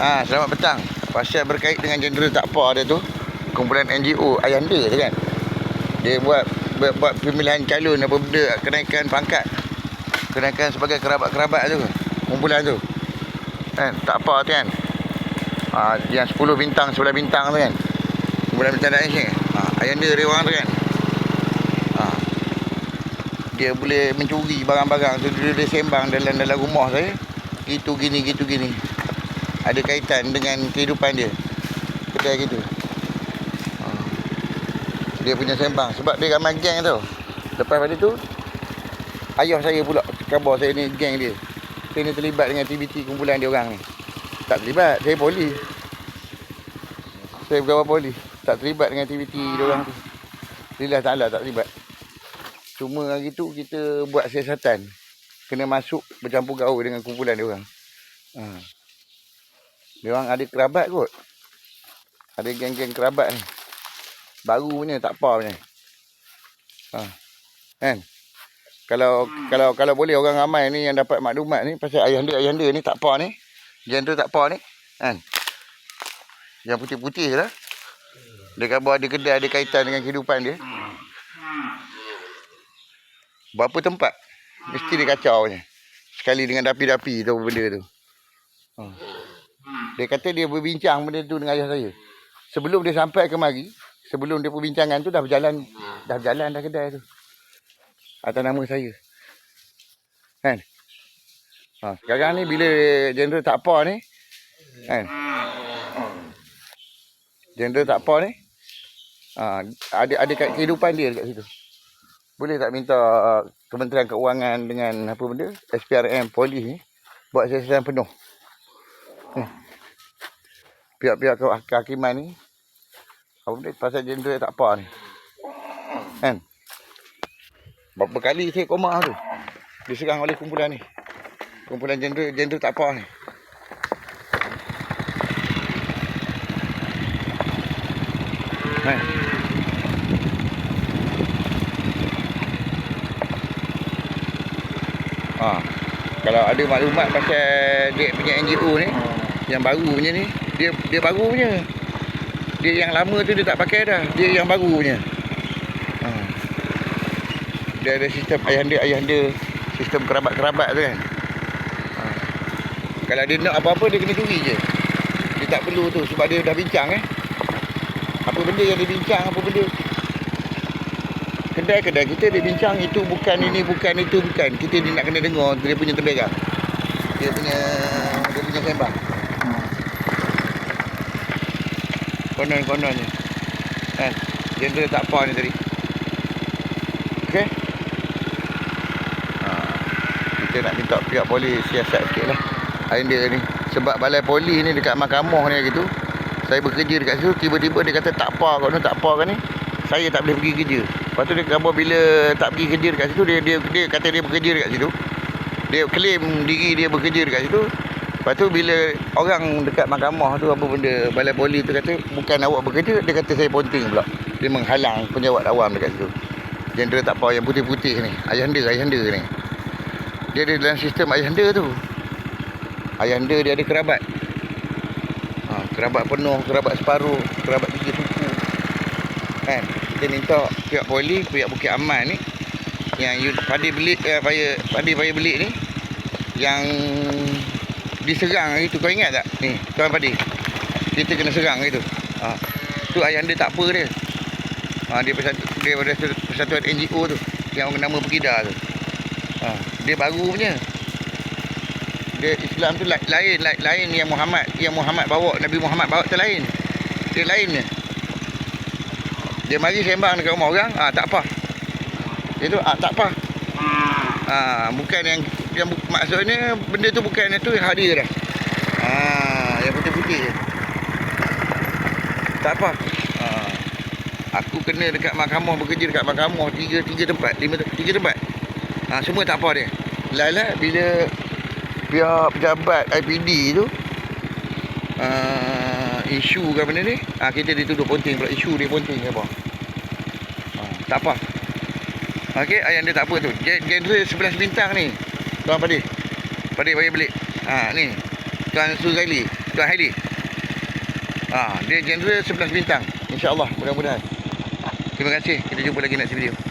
Ha, selamat petang. Pasal berkait dengan jenderal tak apa dia tu. Kumpulan NGO Ayanda tu kan. Dia buat buat, buat pemilihan calon apa benda kenaikan pangkat. Kenaikan sebagai kerabat-kerabat tu. Kumpulan tu. Kan, tak apa tu kan. Ha, yang 10 bintang, 11 bintang tu kan. Kumpulan bintang Daesh ni. Ha, Ayanda orang tu kan. Ha, dia boleh mencuri barang-barang tu dia, dia sembang dalam dalam rumah saya. Gitu gini gitu gini. Ada kaitan dengan kehidupan dia. Kedai gitu. Ha. Dia punya sembang sebab dia ramai geng tau. Lepas pada tu ayah saya pula khabar saya ni geng dia. Saya ni terlibat dengan aktiviti kumpulan dia orang ni. Tak terlibat, saya poli. Saya pegawai poli. Tak terlibat dengan aktiviti dia orang tu. Alhamdulillah Ta'ala tak terlibat. Cuma hari tu kita buat siasatan. Kena masuk bercampur gaul dengan kumpulan dia orang. Ha. Dia orang ada kerabat kot. Ada geng-geng kerabat ni. Baru punya tak apa punya. Ha. Kan? Kalau kalau kalau boleh orang ramai ni yang dapat maklumat ni pasal ayahanda ayahanda ni tak apa ni. Genre tak apa ni. Kan? Yang putih-putih lah. Dia kata ada kedai ada kaitan dengan kehidupan dia. Berapa tempat mesti dia kacau punya. Sekali dengan dapi-dapi tu benda tu. Ha. Dia kata dia berbincang benda tu dengan ayah saya. Sebelum dia sampai ke mari, sebelum dia perbincangan tu dah berjalan dah berjalan dah kedai tu. Atas nama saya. Kan? Ha, sekarang ni bila general tak apa ni, kan? General tak apa ni, ha, ada ada kat kehidupan dia dekat situ. Boleh tak minta uh, Kementerian Keuangan dengan apa benda, SPRM, polis ni, buat siasatan penuh. Hmm. Pihak-pihak ke- kehakiman ni, apa benda, pasal general tak apa ni. Kan? Berapa kali saya koma tu. Diserang oleh kumpulan ni. Kumpulan general, general tak apa ni. Kan? Ha. Kalau ada maklumat pasal dia punya NGO ni yang baru punya ni, dia dia baru punya. Dia yang lama tu dia tak pakai dah. Dia yang baru punya. Ha. Dia ada sistem ayahanda ayahanda sistem kerabat-kerabat tu kan. Ha. Kalau dia nak apa-apa dia kena curi je. Dia tak perlu tu sebab dia dah bincang eh. Apa benda yang dia bincang, apa benda kedai-kedai kita dia bincang itu bukan ini bukan itu bukan kita dia nak kena dengar dia punya terbegang dia punya dia punya sembang konon-kononnya kan? Genre tak apa ni tadi. Okey? Ha, kita nak minta pihak polis siasat sikit lah. Hari dia ni. Sebab balai polis ni dekat mahkamah ni gitu saya bekerja dekat situ tiba-tiba dia kata tak apa kau ni tak apa kan ni. Saya tak boleh pergi kerja. Lepas tu dia kata bila tak pergi kerja dekat situ dia dia dia kata dia bekerja dekat situ. Dia claim diri dia bekerja dekat situ. Lepas tu bila orang dekat mahkamah tu apa benda balai poli tu kata bukan awak bekerja dia kata saya ponting pula. Dia menghalang penjawat awam dekat situ. Jendera tak apa yang putih-putih ni. Ayahanda ayahanda ni. Dia ada dalam sistem ayahanda tu. Ayahanda dia ada kerabat. Ha, kerabat penuh, kerabat separuh, kerabat tiga suku. Kan? kita minta pihak polis, pihak Bukit Aman ni yang you, padi belit eh, paya padi paya belit ni yang diserang hari tu kau ingat tak? Ni, tuan padi. Kita kena serang hari tu. Ha. Tu ayah dia tak apa dia. Ha, dia persatu, dia pada persatuan NGO tu yang nama Pekida tu. Ha, dia baru punya. Dia Islam tu lain lain lain yang Muhammad yang Muhammad bawa Nabi Muhammad bawa tu lain. Dia lain dia. Dia mari sembang dekat rumah orang, ah tak apa. Itu ah tak apa. Ah bukan yang yang maksudnya benda tu bukan itu hak dia dah. Ah yang putih-putih. Tak apa. Ah aku kena dekat mahkamah bekerja dekat mahkamah tiga tiga tempat, lima tiga tempat. Ah semua tak apa dia. Lala bila pihak pejabat IPD tu uh, isu ke benda ni ha, kita dituduh ponting pula isu dia ponting apa ha, tak apa ok ayah dia tak apa tu genre 11 bintang ni tuan Padi Padi bagi beli ha, ni tuan Suzaili Tuan Haili. Ha, dia general 11 bintang. InsyaAllah mudah-mudahan. Terima kasih. Kita jumpa lagi next video.